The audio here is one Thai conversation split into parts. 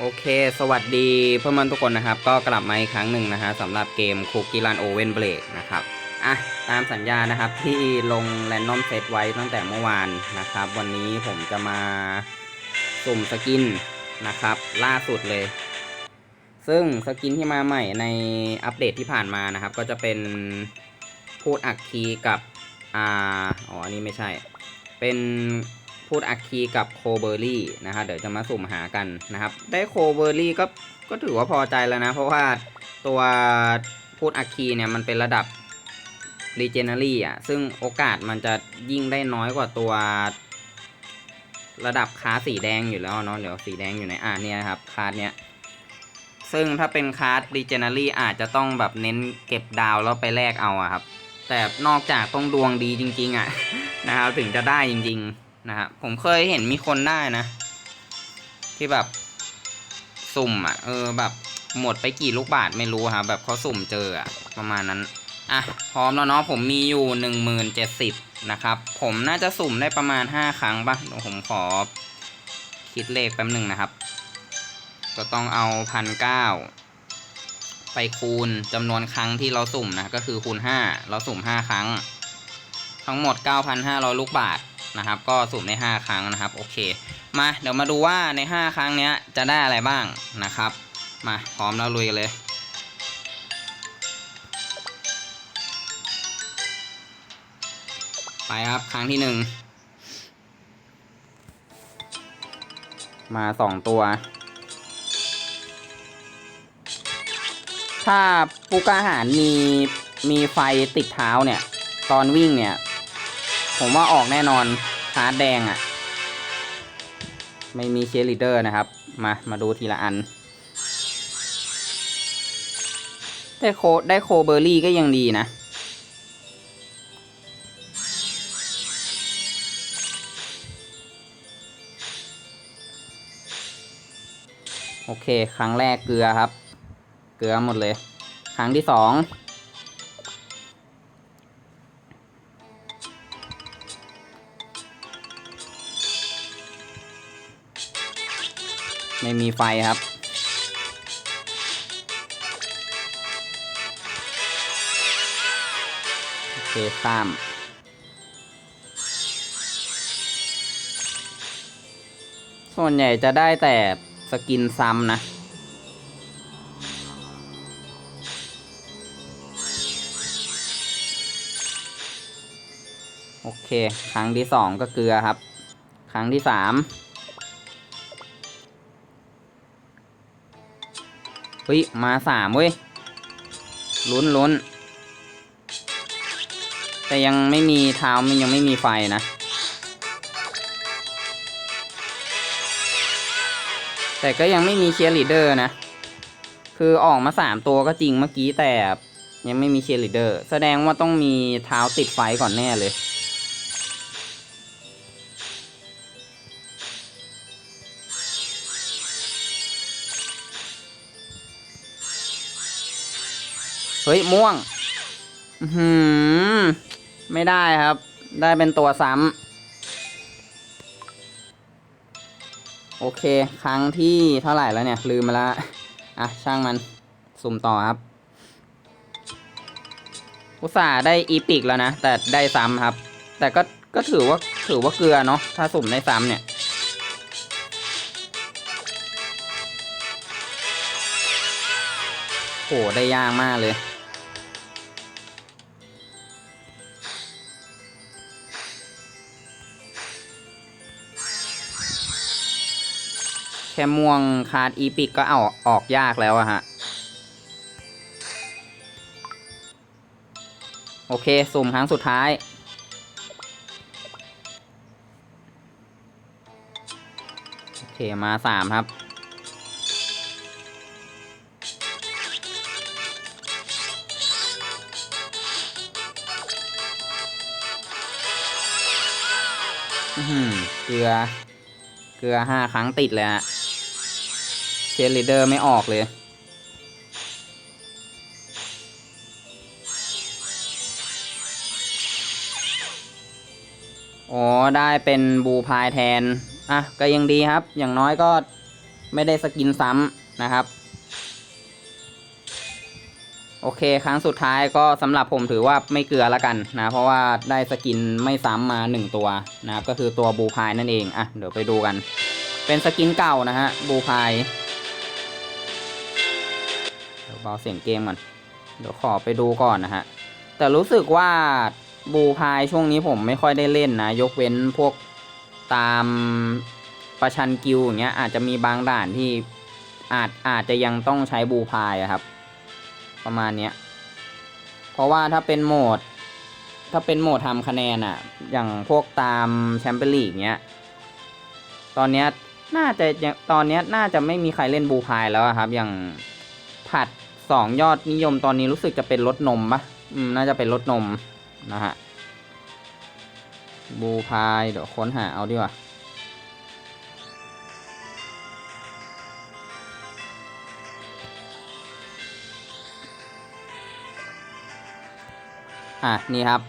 โอเค สวัสดีเพื่อนๆทุกคนนะครับ ก็กลับมาอีกครั้งหนึ่งนะฮะสำหรับเกมคุกกี้รันโอเวนเบรกนะครับ อะ ตามสัญญานะครับที่ลงแรนดอมเซตไว้ตั้งแต่เมื่อวานนะครับ วันนี้ผมจะมาสุ่มสกินนะครับ ล่าสุดเลย ซึ่งสกินที่มาใหม่ในอัปเดตที่ผ่านมานะครับ ก็จะเป็นพูดอักคีกับ อ่า อ๋อ อันนี้ไม่ใช่ เป็น พูดอักคีกับโคเบอร์รี่นะครับเดี๋ยวจะมาสุ่มหากันนะครับ ได้โคเบอร์รี่ก็ก็ถือว่าพอใจแล้วนะ เพราะว่าตัวพูดอักคีเนี่ยมันเป็นระดับ r e g e n a r y อะ ซึ่งโอกาสมันจะยิ่งได้น้อยกว่าตัวระดับคาร์สีแดงอยู่แล้วเนาะเดี๋ยวสีแดงอยู่ในอ่าเนี่ยครับคาร์ดเนี้ยซึ่งถ้าเป็นคาร์ด r e g e n a r y อาจจะต้องแบบเน้นเก็บดาวแล้วไปแลกเอาอะครับ แต่นอกจากต้องดวงดีจริง ๆอะนะครับถึงจะได้จริง ๆ นะครับผมเคยเห็นมีคนได้นะ ที่แบบสุ่มอะ เออแบบหมดไปกี่ลูกบาทไม่รู้ครับแบบเขาสุ่มเจออะประมาณนั้น อะ พร้อมแล้วเนาะผมมีอยู่หนึ่งหมื่นเจ็ดสิบนะครับ ผมน่าจะสุ่มได้ประมาณห้าครั้งปะเดี๋ยวผมขอ คิดเลขแป๊บหนึ่งนะครับ ก็ต้องเอาพันเก้าไปคูณจำนวนครั้งที่เราสุ่มนะ ก็คือคูณห้าเราสุ่มห้าครั้ง ทั้งหมด9,500ลูกบาท นะครับ ก็สุ่มได้ 5 ครั้งนะครับ โอเค มาเดี๋ยวมาดูว่าใน 5 ครั้งเนี้ยจะได้อะไรบ้างนะครับ มาพร้อมแล้วลุยกันเลยไปครับ ครั้งที่หนึ่งมาสองตัว ถ้าผู้กล้าหารมีมีไฟติดเท้าเนี่ย ตอนวิ่งเนี่ย ผมว่าออกแน่นอนคาร์ดแดงอะ่ะ ไม่มีเชียร์ลีเดอร์นะครับ มา มาดูทีละอัน ได้โคได้โคเบอร์รี่ก็ยังดีนะ โอเค ครั้งแรกเกลือครับ เกลือหมดเลย ครั้งที่สอง ไม่มีไฟครับ โอเคข้าม ส่วนใหญ่จะได้แต่สกินซ้ำนะโอเค ครั้งที่สองก็เกลือครับ ครั้งที่สาม เฮ้ย มาสามเว้ย ลุ้นลุ้น แต่ยังไม่มีเท้ามันยังไม่มีไฟนะ แต่ก็ยังไม่มีเชียร์ลีดเดอร์นะ คือออกมาสามตัวก็จริงเมื่อกี้แต่ยังไม่มีเชียร์ลีดเดอร์ แสดงว่าต้องมีเท้าติดไฟก่อนแน่เลย ฮ้ย ม่วงหือไม่ได้ครับ ได้เป็นตัวซ้ำโอเค ครั้งที่เท่าไหร่แล้วเนี่ย ลืมมาละ อะ ช่างมัน สุ่มต่อครับ อุตส่าห์ได้อีพิกแล้วนะ แต่ได้ซ้ำครับ แต่ก็ก็ถือว่าถือว่าเกลือเนาะถ้าสุ่มได้ซ้ำเนี่ยโหได้ยากมากเลย ค่ม่วงคาร์ดอีพิกก็เอาออกยากแล้วอะฮะ โอเค สุ่มครั้งสุดท้าย โอเค มาสามครับอื้อหือเกลือ เกลือห้าครั้งติดเลยฮะ ชยร์ลีเดอร์ไม่ออกเลยอ๋อได้เป็นบูพายแทน อะ ก็ยังดีครับ อย่างน้อยก็ไม่ได้สกินซ้ำนะครับ โอเค ครั้งสุดท้ายก็สำหรับผมถือว่าไม่เกลือแล้วกันนะ เพราะว่าได้สกินไม่ซ้ำมาหนึ่งตัวนะครับ ก็คือตัวบูพายนั่นเอง อะ เดี๋ยวไปดูกัน เป็นสกินเก่านะฮะบูพาย ดี๋ยวเบาเสียงเกมก่อน เดี๋ยวขอไปดูก่อนนะฮะ แต่รู้สึกว่าบูพายช่วงนี้ผมไม่ค่อยได้เล่นนะ ยกเว้นพวกตามประชันกิลอย่างเงี้ยอาจจะมีบางด่านที่อาจอาจจะยังต้องใช้บูพายครับ ประมาณเนี้ย เพราะว่าถ้าเป็นโหมด ถ้าเป็นโหมดทำคะแนนอะอย่างพวกตามแชมเปี้ยนลีกเนี้ย ตอนเนี้ยน่าจะตอนเนี้ยน่าจะไม่มีใครเล่นบูพายแล้วครับ อย่าง ผัดสองยอดนิยมตอนนี้รู้สึกจะเป็นรสนมปะอืมน่าจะเป็นรสนมนะฮะบูพายเดี๋ยวค้นหาเอาดีกว่าอะนี่ครับ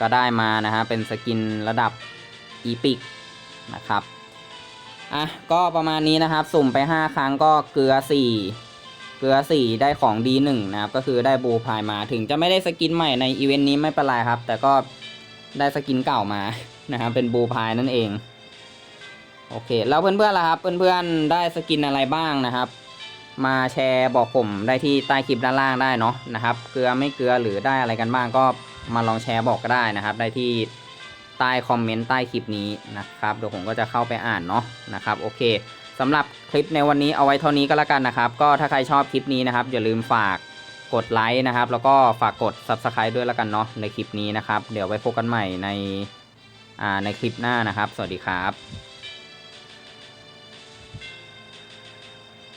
ก็ได้มานะฮะเป็นสกินระดับอีพิกนะครับอะก็ประมาณนี้นะครับ สุ่มไป 5 ครั้งก็เกลือ 4 เกลือ 4 ได้ของดี1นะครับก็คือได้บูพายมาถึงจะไม่ได้สกินใหม่ในอีเวนต์นี้ไม่เป็นไรครับ แต่ก็ได้สกินเก่ามานะครับเป็นบูพายนั่นเอง โอเค แล้วเพื่อนๆล่ะครับ เพื่อนๆได้สกินอะไรบ้างนะครับ มาแชร์บอกผมได้ที่ใต้คลิปด้านล่างได้เนาะนะครับ เกลือไม่เกลือหรือได้อะไรกันบ้างก็มาลองแชร์บอกก็ได้นะครับ ได้ที่ใต้คอมเมนต์ใต้คลิปนี้นะครับเดี๋ยวผมก็จะเข้าไปอ่านเนาะนะครับโอเค สำหรับคลิปในวันนี้เอาไว้เท่านี้ก็แล้วกันนะครับ ก็ถ้าใครชอบคลิปนี้นะครับ อย่าลืมฝากกดไลค์นะครับ แล้วก็ฝากกด Subscribe ด้วยแล้วกันเนาะในคลิปนี้นะครับ เดี๋ยวไว้พบกันใหม่ในในคลิปหน้านะครับ สวัสดีครับ